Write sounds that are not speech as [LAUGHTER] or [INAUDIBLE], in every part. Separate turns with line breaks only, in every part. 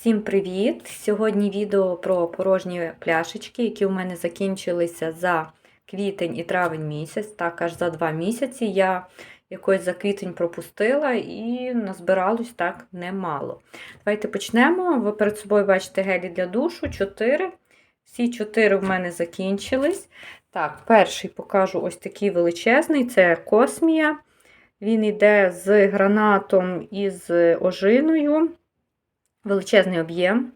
Всім привіт! Сьогодні відео про порожні пляшечки, які у мене закінчилися за квітень і травень місяць, так аж за два місяці. Я якось за квітень пропустила і назбиралось так немало. Давайте почнемо. Ви перед собою бачите гелі для душу 4. Всі 4 в мене закінчились. Так, перший покажу ось такий величезний це Космія. Він йде з гранатом і з ожиною. Величезний об'єм.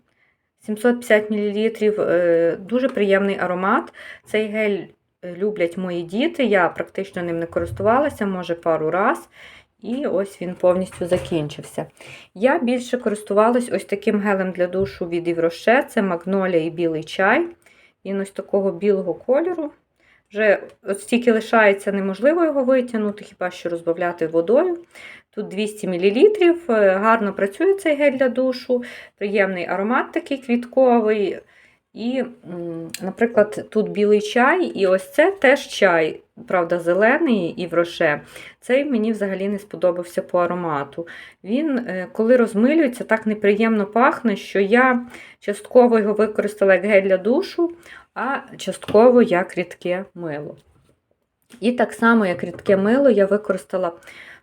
750 мл. Дуже приємний аромат. Цей гель люблять мої діти. Я практично ним не користувалася, може, пару раз. І ось він повністю закінчився. Я більше користувалась ось таким гелем для душу від Івроше. Це магнолія і білий чай. Він ось такого білого кольору. Вже стільки лишається, неможливо його витягнути, хіба що розбавляти водою. Тут 200 мл, гарно працює цей гель для душу, приємний аромат такий квітковий. І, наприклад, тут білий чай, і ось це теж чай, правда, зелений і вроше. Цей мені взагалі не сподобався по аромату. Він, коли розмилюється, так неприємно пахне, що я частково його використала як гель для душу, а частково як рідке мило. І так само, як рідке мило, я використала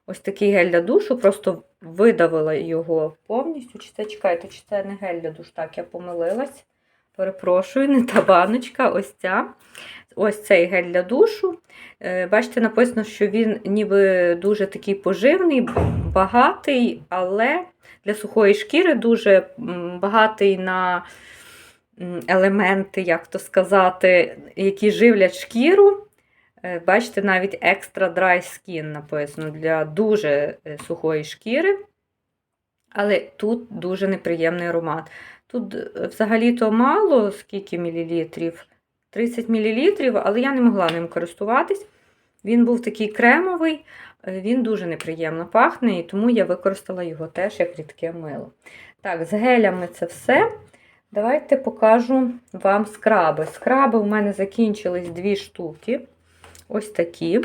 ось такий гель для душу, просто видавила його повністю. Чи це чекайте, чи це не гель для душу? Так, я помилилась. Перепрошую, не та баночка, ось ця. Ось цей гель для душу. Бачите, написано, що він ніби дуже такий поживний, багатий, але для сухої шкіри дуже багатий на елементи, як то сказати, які живлять шкіру. Бачите, навіть Extra Dry Skin написано для дуже сухої шкіри. Але тут дуже неприємний аромат. Тут взагалі-то мало, скільки мілілітрів? 30 мл, але я не могла ним користуватись. Він був такий кремовий, він дуже неприємно пахне, і тому я використала його теж як рідке мило. Так, з гелями це все. Давайте покажу вам скраби. Скраби у мене закінчились дві штуки. Ось такі.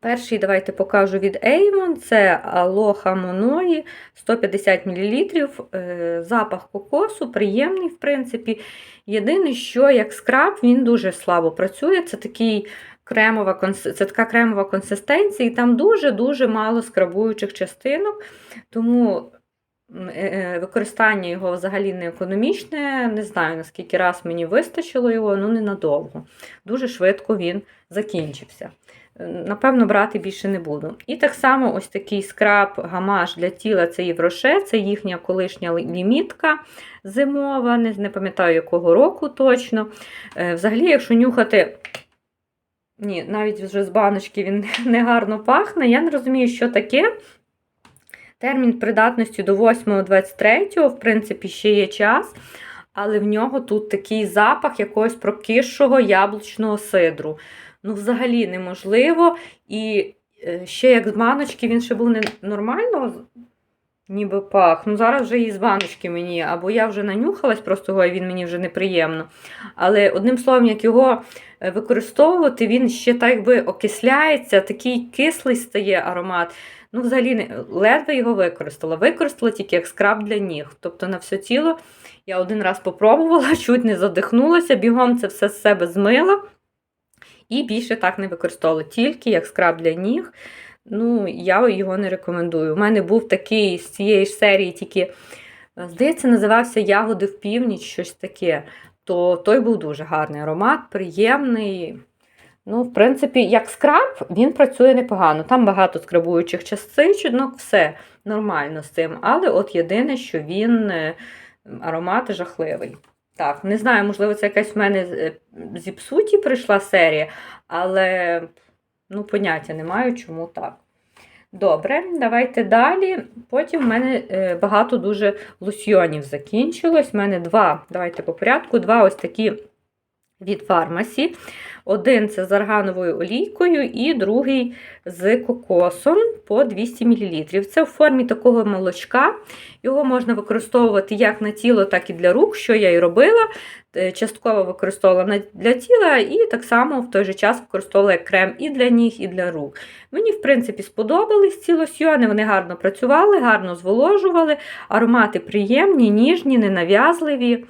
Перший, давайте покажу від Avon, це Aloha Monoi 150 мл. Запах кокосу, приємний, в принципі. Єдине, що як скраб, він дуже слабо працює. Це такий кремова, це така кремова консистенція, і там дуже-дуже мало скрабуючих частинок. Тому використання його взагалі не економічне. Не знаю, наскільки раз мені вистачило його, ну ненадовго. Дуже швидко він закінчився. Напевно, брати більше не буду. І так само ось такий скраб гамаш для тіла це Євроше, це їхня колишня лімітка зимова, не, пам'ятаю, якого року точно. Взагалі, якщо нюхати. Ні, навіть вже з баночки він [LAUGHS] не гарно пахне. Я не розумію, що таке. Термін придатності до 8.23, в принципі, ще є час, але в нього тут такий запах якогось прокисшого яблучного сидру. Ну, взагалі неможливо. І ще як з баночки він ще був не нормально, ніби пах. Ну, зараз вже і з баночки мені, або я вже нанюхалась, просто його, і він мені вже неприємно. Але одним словом, як його використовувати, він ще так би окисляється, такий кислий стає аромат. Ну, взагалі, ледве його використала. Використала тільки як скраб для ніг. Тобто на все тіло я один раз попробувала, [LAUGHS] чуть не задихнулася, бігом це все з себе змила. І більше так не використовувала, тільки як скраб для ніг. Ну, я його не рекомендую. У мене був такий з цієї ж серії, тільки, здається, називався Ягоди в північ, щось таке. То той був дуже гарний аромат, приємний. Ну, в принципі, як скраб, він працює непогано. Там багато скрабуючих частинок, все нормально з цим. Але от єдине, що він аромат жахливий. Так, не знаю, можливо, це якась в мене зіпсуті прийшла серія, але ну, поняття не маю, чому так. Добре, давайте далі. Потім в мене багато дуже лосьйонів закінчилось. У мене два, давайте по порядку, два ось такі від фармасі. Один це з аргановою олійкою, і другий з кокосом по 200 мл. Це в формі такого молочка. Його можна використовувати як на тіло, так і для рук, що я і робила. Е, Частково використовувала для тіла, і так само в той же час використовувала як крем і для ніг, і для рук. Мені, в принципі, сподобались ці лосьйони, вони гарно працювали, гарно зволожували, аромати приємні, ніжні, ненав'язливі.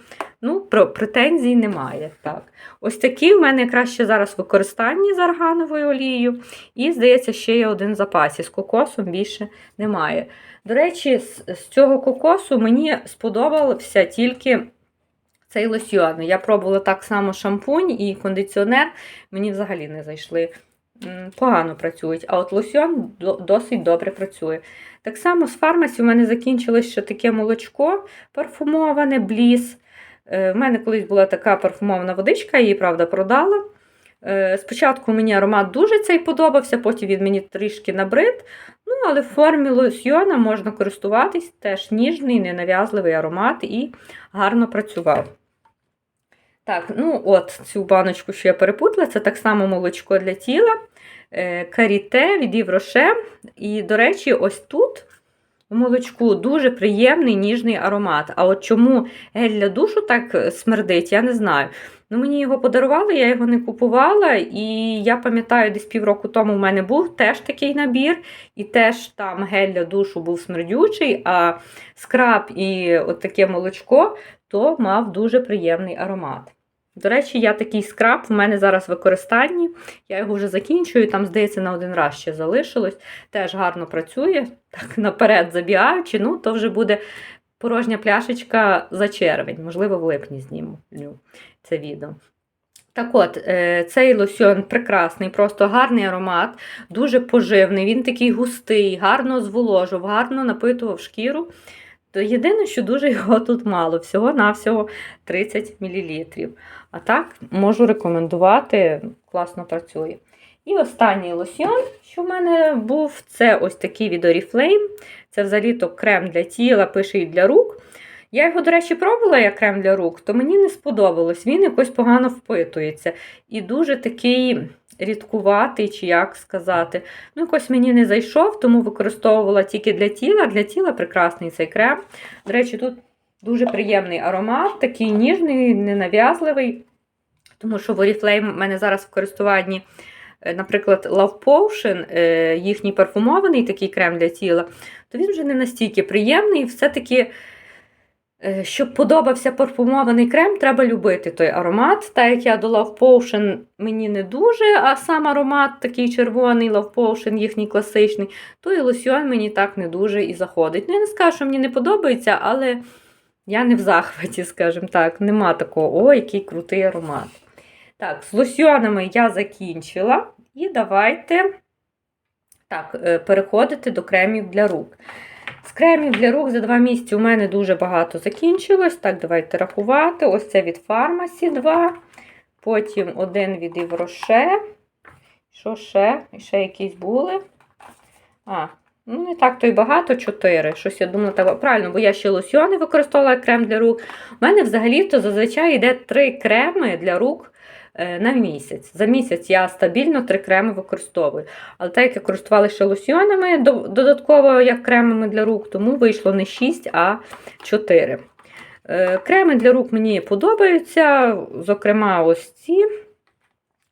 Ну, про претензій немає. Так. Ось такі в мене краще зараз використанні з аргановою олією. І, здається, ще є один в запасі. З кокосом більше немає. До речі, з, з цього кокосу мені сподобався тільки цей лосьйон. Я пробувала так само шампунь і кондиціонер. Мені взагалі не зайшли. Погано працюють, а от лосьйон до- досить добре працює. Так само з фармасі у мене закінчилось ще таке молочко парфумоване, бліс. Е, В мене колись була така парфумована водичка, її, правда, продала. Е, Спочатку мені аромат дуже цей подобався, потім він мені трішки набрид. Ну, але формі лосьйона можна користуватись, теж ніжний, ненав'язливий аромат і гарно працював. Так, ну от цю баночку, що я перепутала, це так само молочко для тіла. е, Каріте від Євроше. І, до речі, ось тут у молочку дуже приємний ніжний аромат. А от чому гель для душу так е, смердить, я не знаю. Ну, Мені його подарували, я його не купувала, і я пам'ятаю, десь півроку тому в мене був теж такий набір, і теж там гель для душу був смердючий, а скраб і от таке молочко то мав дуже приємний аромат. До речі, я такий скраб в мене зараз в використанні. Я його вже закінчую, там, здається, на один раз ще залишилось. Теж гарно працює, так наперед забігаючи, ну, то вже буде порожня пляшечка за червень. Можливо, в липні зніму це відео. Так от, е, цей лосьон прекрасний, просто гарний аромат, дуже поживний, він такий густий, гарно зволожував, гарно напитував шкіру. То єдине, що дуже його тут мало, всього-навсього 30 мл. А так, можу рекомендувати, класно працює. І останній лосьон, що в мене був, це ось такий від Oriflame. Це взагалі-то крем для тіла, пише і для рук. Я його, до речі, пробувала як крем для рук, то мені не сподобалось. Він якось погано впитується. І дуже такий рідкуватий, чи як сказати. Ну, якось мені не зайшов, тому використовувала тільки для тіла. Для тіла прекрасний цей крем. До речі, тут дуже приємний аромат, такий ніжний, ненав'язливий. Тому що в Oriflame в мене зараз в користуванні, е, наприклад, Love Potion, е, їхній парфумований такий крем для тіла, то він вже не настільки приємний. Все-таки, щоб подобався парфумований крем, треба любити той аромат. Так як я до Love Potion мені не дуже, а сам аромат такий червоний, Love Potion, їхній класичний, то і лосьон мені так не дуже і заходить. Ну, я не скажу, що мені не подобається, але я не в захваті, скажімо так. Нема такого, о, який крутий аромат. Так, з лосьонами я закінчила. І давайте так, е, переходити до кремів для рук. Кремів для рук за два місяці у мене дуже багато закінчилось. Так, давайте рахувати. Ось це від Фармасі 2. Потім один від Євроше. Що ще? І ще якісь були. А, ну не так то й багато, 4. Щось я думала, так правильно, бо я ще лосьони використовувала крем для рук. У мене взагалі-то зазвичай йде 3 креми для рук на місяць. За місяць я стабільно 3 креми використовую. Але так як я користувалася ще лосьонами додатково як кремами для рук, тому вийшло не 6, а 4. Е, Креми для рук мені подобаються, зокрема, ось ці.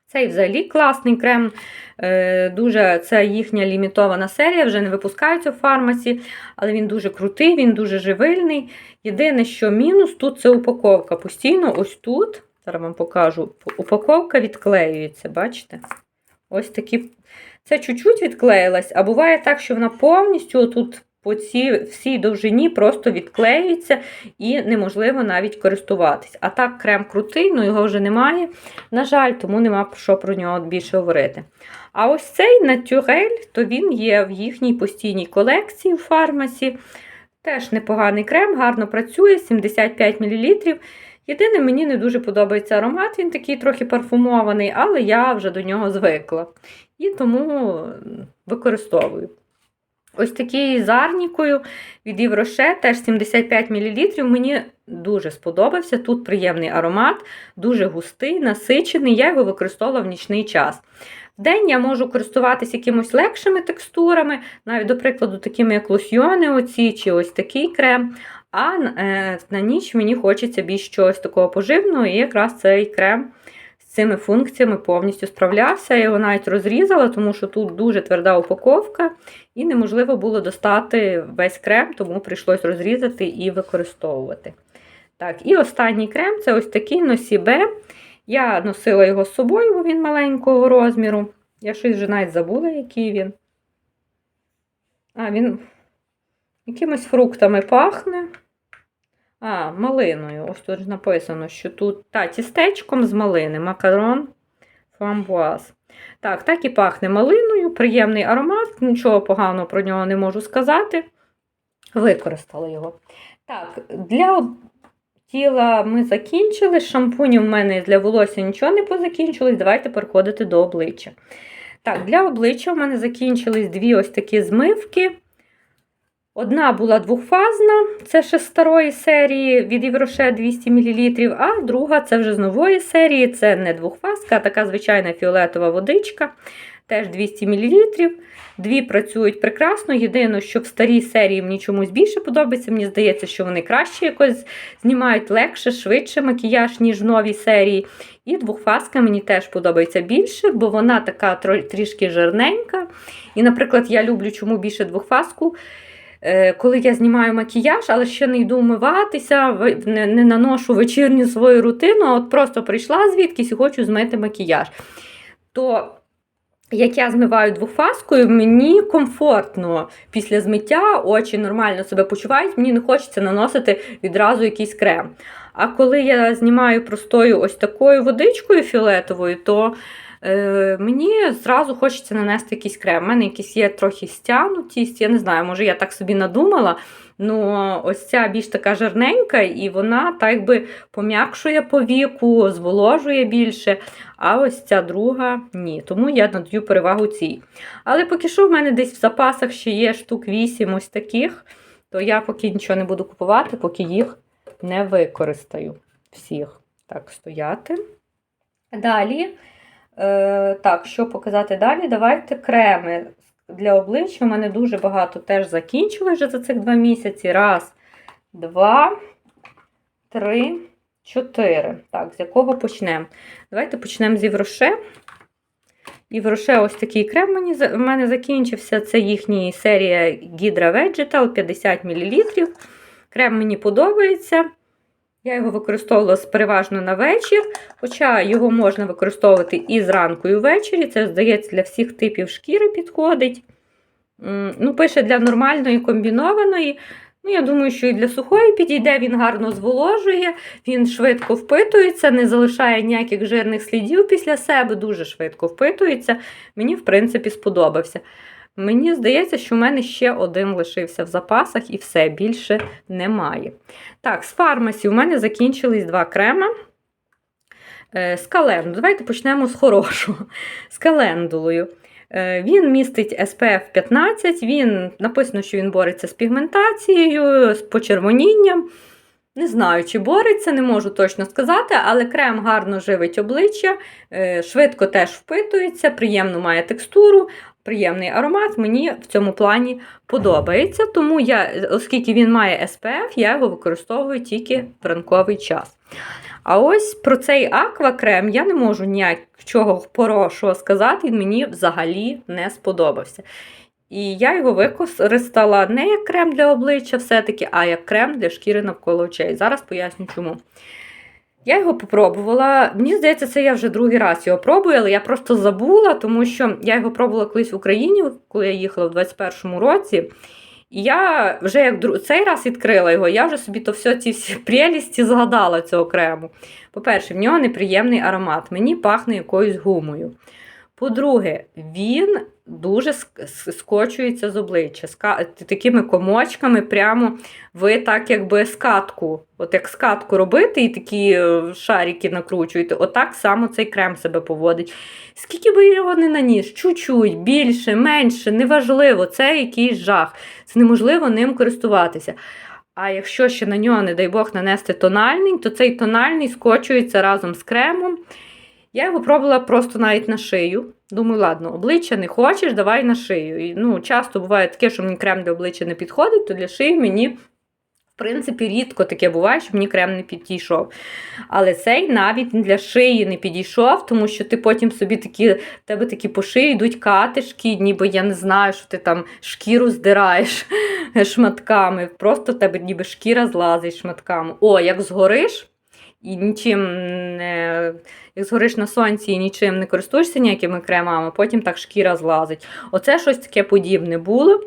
Цей взагалі класний крем. Е, Дуже це їхня лімітована серія, вже не випускаються в фармасі, але він дуже крутий, він дуже живильний. Єдине, що мінус тут це упаковка. Постійно ось тут, зараз вам покажу, упаковка відклеюється, бачите? Ось такі. Це чуть-чуть відклеїлась, а буває так, що вона повністю тут по цій всій довжині просто відклеюється і неможливо навіть користуватись. А так, крем крутий, ну його вже немає. На жаль, тому нема що про нього більше говорити. А ось цей натюрель, то він є в їхній постійній колекції в фармасі. Теж непоганий крем, гарно працює, 75 мл. Єдине, мені не дуже подобається аромат, він такий трохи парфумований, але я вже до нього звикла. І тому використовую. Ось такий з арнікою від Євроше, теж 75 мл. Мені дуже сподобався. Тут приємний аромат, дуже густий, насичений. Я його використовувала в нічний час. В день я можу користуватися якимось легшими текстурами, навіть, до прикладу, такими як лосьйони, оці, чи ось такий крем. А е, на ніч мені хочеться більш чогось такого поживного, і якраз цей крем з цими функціями повністю справлявся. Я його навіть розрізала, тому що тут дуже тверда упаковка, і неможливо було достати весь крем, тому прийшлось розрізати і використовувати. Так, І останній крем це ось такий Носібе. Я носила його з собою, бо він маленького розміру. Я щось вже навіть забула, який він. А, він якимись фруктами пахне. А, малиною. Ось тут написано, що тут та, тістечком з малини, макарон фрамбуаз. Так, так і пахне малиною, приємний аромат, нічого поганого про нього не можу сказати. Використала його. Так, для тіла ми закінчили. Шампунів в мене для волосся нічого не позакінчилось. Давайте переходити до обличчя. Так, для обличчя в мене закінчились дві ось такі змивки. Одна була двохфазна, це ще з старої серії від Євроше 200 мл, а друга це вже з нової серії, це не двохфазка, а така звичайна фіолетова водичка, теж 200 мл. Дві працюють прекрасно. Єдине, що в старій серії мені чомусь більше подобається. Мені здається, що вони краще якось знімають легше, швидше макіяж, ніж в новій серії. І двохфазка мені теж подобається більше, бо вона така трішки жирненька. І, наприклад, я люблю чому більше двохфазку. Е, коли я знімаю макіяж, але ще не йду вмиватися, не, наношу вечірню свою рутину, а от просто прийшла звідкись і хочу змити макіяж. То як я змиваю двохфаскою, мені комфортно після змиття, очі нормально себе почувають, мені не хочеться наносити відразу якийсь крем. А коли я знімаю простою ось такою водичкою фіолетовою, то е, мені зразу хочеться нанести якийсь крем. У мене якісь є трохи стягнутість, я не знаю, може я так собі надумала. Ну, ось ця більш така жирненька, і вона так би пом'якшує по віку, зволожує більше. А ось ця друга ні. Тому я надаю перевагу цій. Але поки що в мене десь в запасах ще є штук 8 ось таких, то я поки нічого не буду купувати, поки їх не використаю. Всіх. Так, стояти. Далі. Е, Так, що показати далі? Давайте креми для обличчя. У мене дуже багато теж закінчили вже за цих два місяці. Раз, два, три, чотири. Так, з якого почнемо? Давайте почнемо з Євроше. Євроше ось такий крем мені, в мене закінчився. Це їхня серія Hydra Vegetal 50 мл. Крем мені подобається. Я його використовувала переважно на вечір, хоча його можна використовувати і зранку, і ввечері. Це, здається, для всіх типів шкіри підходить. Ну, Пише для нормальної комбінованої. Ну, Я думаю, що і для сухої підійде, він гарно зволожує, він швидко впитується, не залишає ніяких жирних слідів після себе, дуже швидко впитується. Мені, в принципі, сподобався. Мені здається, що в мене ще один лишився в запасах і все більше немає. Так, з фармасі у мене закінчились два крема. Е, з календулою. Давайте почнемо з хорошого. З календулою. Е, він містить SPF 15, він написано, що він бореться з пігментацією, з почервонінням. Не знаю, чи бореться, не можу точно сказати, але крем гарно живить обличчя, е, швидко теж впитується, приємно має текстуру, приємний аромат. Мені в цьому плані подобається. Тому я, оскільки він має SPF, я його використовую тільки в ранковий час. А ось про цей аквакрем я не можу ніякого хорошого сказати, він мені взагалі не сподобався. І я його використала не як крем для обличчя, все-таки, а як крем для шкіри навколо очей. Зараз поясню чому. Я його попробувала. Мені здається, це я вже другий раз його пробую, але я просто забула, тому що я його пробувала колись в Україні, коли я їхала в 21-му році. І я вже як цей раз відкрила його, я вже собі то все ці всі [LAUGHS] прелісті згадала цього крему. По-перше, в нього неприємний аромат, мені пахне якоюсь гумою. По-друге, він дуже скочується з обличчя, такими комочками, прямо ви так, якби скатку, от як скатку робити і такі е, шарики накручуєте, отак само цей крем себе поводить. Скільки би його не наніс, чуть-чуть, більше, менше, неважливо, це якийсь жах. Це неможливо ним користуватися. А якщо ще на нього, не дай Бог, нанести тональний, то цей тональний скочується разом з кремом. Я його пробувала просто навіть на шию. Думаю, ладно, обличчя не хочеш, давай на шию. І, ну, часто буває таке, що мені крем для обличчя не підходить, то для шиї мені, в принципі, рідко таке буває, що мені крем не підійшов. Але цей навіть для шиї не підійшов, тому що ти потім собі такі, тебе такі по шиї йдуть катишки, ніби я не знаю, що ти там шкіру здираєш [LAUGHS] шматками. Просто в тебе ніби шкіра злазить шматками. О, як згориш і нічим не. Як згориш на сонці і нічим не користуєшся ніякими кремами, потім так шкіра злазить. Оце щось таке подібне було.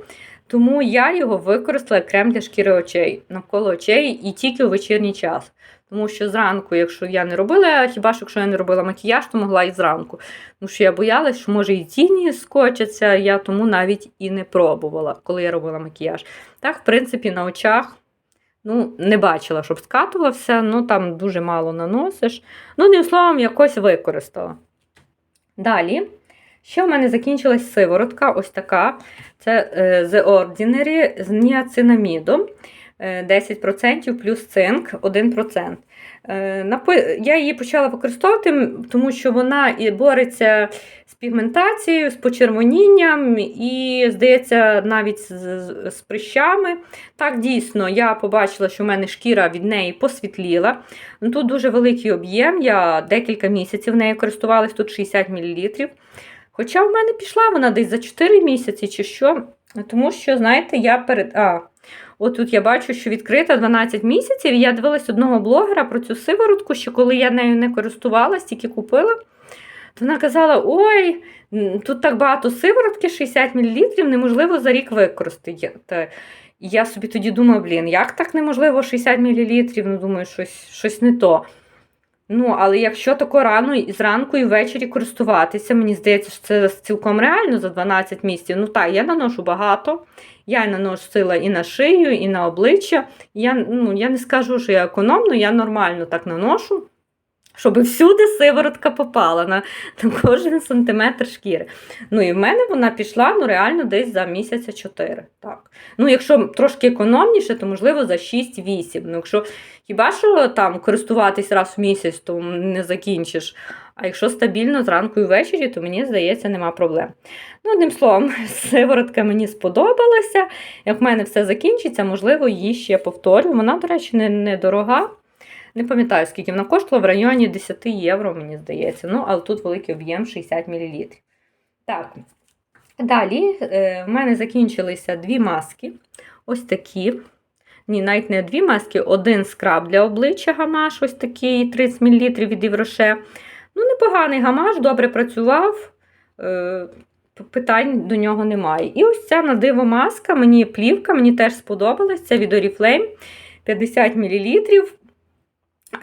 Тому я його використала як крем для шкіри очей навколо очей і тільки у вечірній час. Тому що зранку, якщо я не робила, хіба що якщо я не робила макіяж, то могла і зранку. Тому що я боялась, що може і тіні скочаться, я тому навіть і не пробувала, коли я робила макіяж. Так, в принципі, на очах ну, не бачила, щоб скатувався, ну там дуже мало наносиш. Ну, одним словом, якось використала. Далі. Ще в мене закінчилась сиворотка, ось така. Це е, The Ordinary з ніацинамідом. Е, 10% плюс цинк 1%. Е, Я її почала використовувати, тому що вона і бореться з пігментацією, з почервонінням і, здається, навіть з прищами. Так, дійсно, я побачила, що в мене шкіра від неї посвітліла. Ну, Тут дуже великий об'єм, я декілька місяців нею користувалась, тут 60 мл. Хоча в мене пішла вона десь за 4 місяці чи що. Тому що, знаєте, я перед. А, От тут я бачу, що відкрита 12 місяців, і я дивилась одного блогера про цю сиворотку, що коли я нею не користувалась, тільки купила, то вона казала: ой, тут так багато сиворотки, 60 мл, неможливо за рік використати. І я собі тоді думаю, блін, як так неможливо 60 мл? Ну, думаю, щось, щось не то. Ну, але якщо тако рано зранку і ввечері користуватися, мені здається, що це цілком реально за 12 місяців. Ну так, я наношу багато. Я наносила і на шию, і на обличчя. Я, ну, я не скажу, що я економно, я нормально так наношу, щоб всюди сиворотка попала на, на кожен сантиметр шкіри. Ну і в мене вона пішла ну, реально десь за місяця 4. Так. Ну, якщо трошки економніше, то можливо за 6-8. Ну, якщо хіба що там користуватись раз в місяць, то не закінчиш. А якщо стабільно зранку і ввечері, то мені здається, нема проблем. Ну, одним словом, [LAUGHS] сиворотка мені сподобалася. Як в мене все закінчиться, можливо, її ще повторю. Вона, до речі, не, не. Не пам'ятаю, скільки вона коштувала в районі 10 євро, мені здається. Ну, але тут великий об'єм 60 мл. Так. Далі е, в мене закінчилися дві маски. Ось такі. Ні, навіть не дві маски, один скраб для обличчя гамаш, ось такий 30 мл від Євроше. Ну, непоганий гамаш, добре працював. Е, питань до нього немає. І ось ця на диво маска, мені плівка, мені теж сподобалась. Це від Oriflame 50 мл.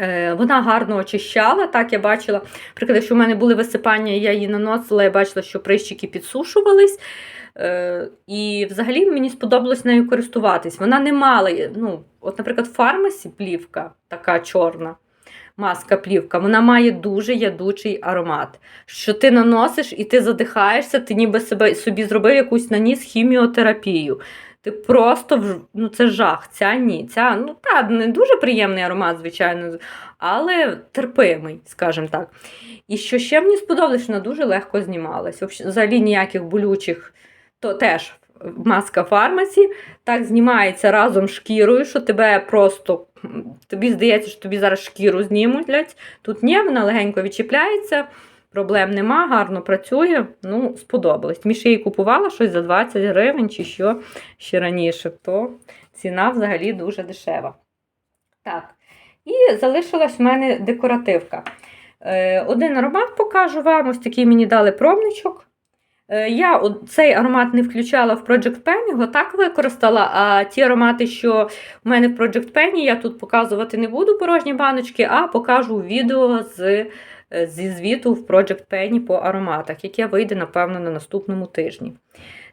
Е, Вона гарно очищала. Так, я бачила, наприклад, що в мене були висипання, я її наносила, я бачила, що прищики підсушувались. Е, І взагалі мені сподобалось нею користуватись. Вона не мала, ну, от, наприклад, в фармасі плівка така чорна. Маска плівка, вона має дуже ядучий аромат. Що ти наносиш і ти задихаєшся, ти ніби себе, собі зробив якусь наніс хіміотерапію. Ти просто ну це жах. Ця ні. Ця ну та не дуже приємний аромат, звичайно, але терпимий, скажімо так. І що ще мені сподобалось, вона дуже легко знімалась. Взагалі- Взагалі ніяких болючих, то теж маска фармасі так знімається разом з шкірою, що тебе просто тобі здається, що тобі зараз шкіру знімуть. Тут ні, вона легенько відчіпляється. Проблем нема, гарно працює. Ну, сподобалось. Міша її купувала щось за 20 гривень чи що ще раніше, то ціна взагалі дуже дешева. Так. І залишилась в мене декоративка. Е, один аромат покажу вам. Ось такий мені дали пробничок. Е, я цей аромат не включала в Project Pen, його так використала, а ті аромати, що в мене в Project Pen, я тут показувати не буду порожні баночки, а покажу відео з зі звіту в Project Penny по ароматах, яке вийде, напевно, на наступному тижні.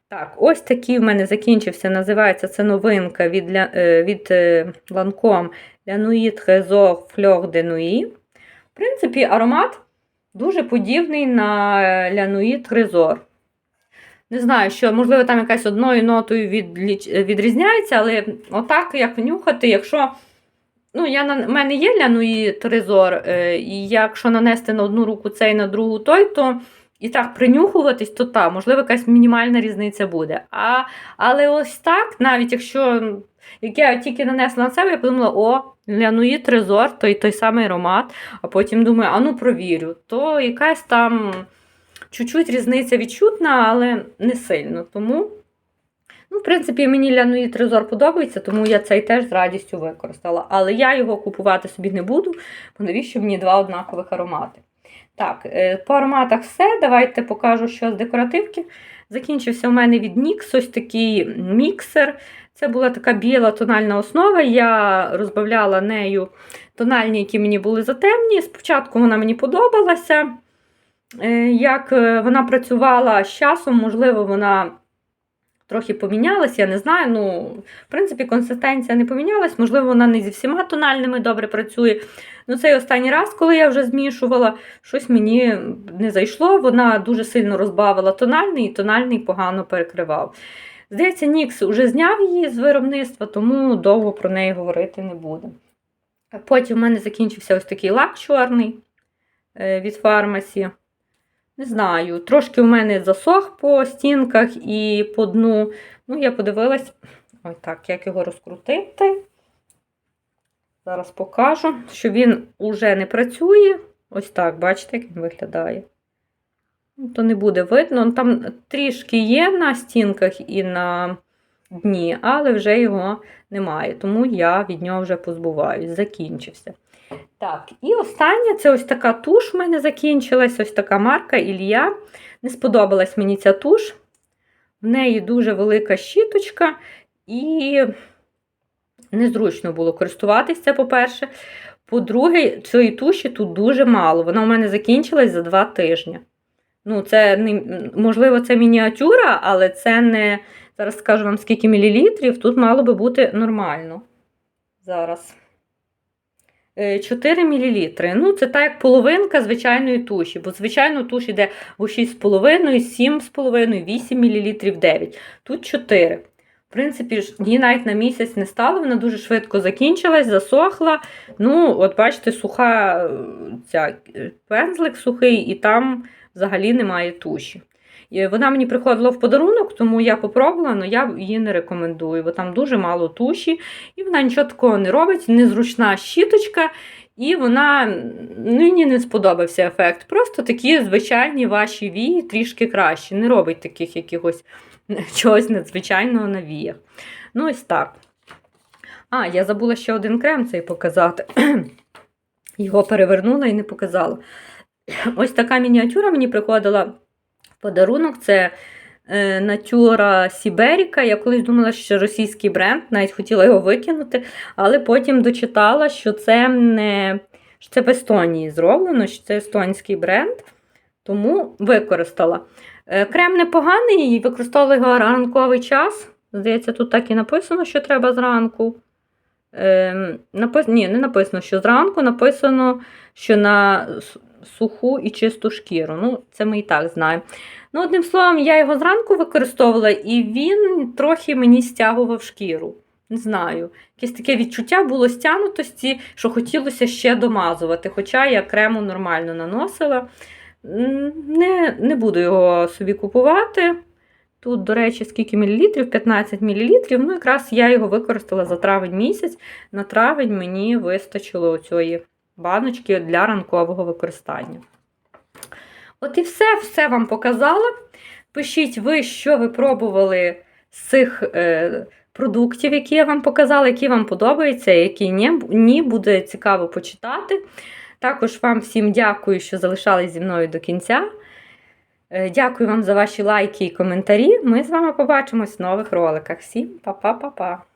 Так, ось такий в мене закінчився. Називається це новинка від, е, від е, Lancome La Nuit Trésor Fleur de Nuit. В принципі, аромат дуже подібний на е, La Nuit Trésor. Не знаю, що, можливо, там якась одною нотою відрізняється, але отак, як нюхати, якщо. Ну, я на в мене є лянуї трезор, е, і якщо нанести на одну руку цей, на другу той, то і так принюхуватись, то та, можливо, якась мінімальна різниця буде. А, але ось так, навіть якщо як я тільки нанесла на себе, я подумала, о, лянуї трезор, той той самий аромат, а потім думаю, а ну провірю, то якась там чуть-чуть різниця відчутна, але не сильно. Тому. Ну, в принципі, мені Лянуї Трезор подобається, тому я цей теж з радістю використала. Але я його купувати собі не буду, бо навіщо мені два однакових аромати. Так, е, по ароматах все. Давайте покажу, що з декоративки. Закінчився у мене від NYX ось такий міксер. Це була така біла тональна основа. Я розбавляла нею тональні, які мені були затемні. Спочатку вона мені подобалася. Е, Як е, вона працювала з часом, можливо, вона трохи помінялась, я не знаю. Ну, в принципі, консистенція не помінялась, можливо, вона не зі всіма тональними добре працює. Ну, цей останній раз, коли я вже змішувала, щось мені не зайшло. Вона дуже сильно розбавила тональний, і тональний погано перекривав. Здається, Нікс вже зняв її з виробництва, тому довго про неї говорити не будемо. Потім в мене закінчився ось такий лак чорний е, від фармасі. Не знаю, трошки у мене засох по стінках і по дну. Ну, я подивилась, ой так, як його розкрутити. Зараз покажу, що він уже не працює. Ось так, бачите, як він виглядає. Ну, То не буде видно. Там трішки є на стінках і на дні, але вже його немає. Тому я від нього вже позбуваюсь, закінчився. Так, і останнє це ось така туш в мене закінчилась, ось така марка Ілля. Не сподобалась мені ця туш. В неї дуже велика щіточка, і незручно було користуватися, по-перше. По-друге, цієї туші тут дуже мало. Вона у мене закінчилась за два тижні. Ну, це не, можливо, це мініатюра, але це не. Зараз скажу вам, скільки мілілітрів. Тут мало би бути нормально. Зараз. 4 мл. Ну, це так як половинка звичайної туші, бо звичайно туш йде в 6,5, 7,5, 8 мл 9. Тут 4. В принципі, її навіть на місяць не стало, вона дуже швидко закінчилась, засохла. Ну, от бачите, суха е, ця, е, пензлик сухий, і там взагалі немає туші. Вона мені приходила в подарунок, тому я попробувала, але я її не рекомендую, бо там дуже мало туші, і вона нічого такого не робить, незручна щіточка, і вона ну, мені не сподобався ефект. Просто такі звичайні ваші вії трішки кращі. Не робить таких якихось [LAUGHS] чогось надзвичайного на віях. Ну, ось так. А, я забула ще один крем цей показати. [CLEARS THROAT] Його перевернула і не показала. [CLEARS THROAT] Ось така мініатюра мені приходила подарунок це е, Натюра Сіберіка. Я колись думала, що російський бренд, навіть хотіла його викинути, але потім дочитала, що це не що це в Естонії зроблено, що це естонський бренд, тому використала. Е, крем непоганий, і використовувала його ранковий час. Здається, тут так і написано, що треба зранку. Е, напис... Ні, не написано, що зранку написано, що на суху і чисту шкіру. Ну, це ми і так знаємо. Ну, одним словом, я його зранку використовувала, і він трохи мені стягував шкіру. Не знаю, якесь таке відчуття було стягнутості, що хотілося ще домазувати. Хоча я крему нормально наносила. Не, не буду його собі купувати. Тут, до речі, скільки мілілітрів? 15 мілілітрів. Ну, якраз я його використала за травень місяць. На травень мені вистачило цієї баночки для ранкового використання. От і все, все вам показала. Пишіть ви, що ви пробували з цих е, продуктів, які я вам показала, які вам подобаються, які ні, ні, буде цікаво почитати. Також вам всім дякую, що залишались зі мною до кінця. Е, Дякую вам за ваші лайки і коментарі. Ми з вами побачимось в нових роликах. Всім па-па-па-па!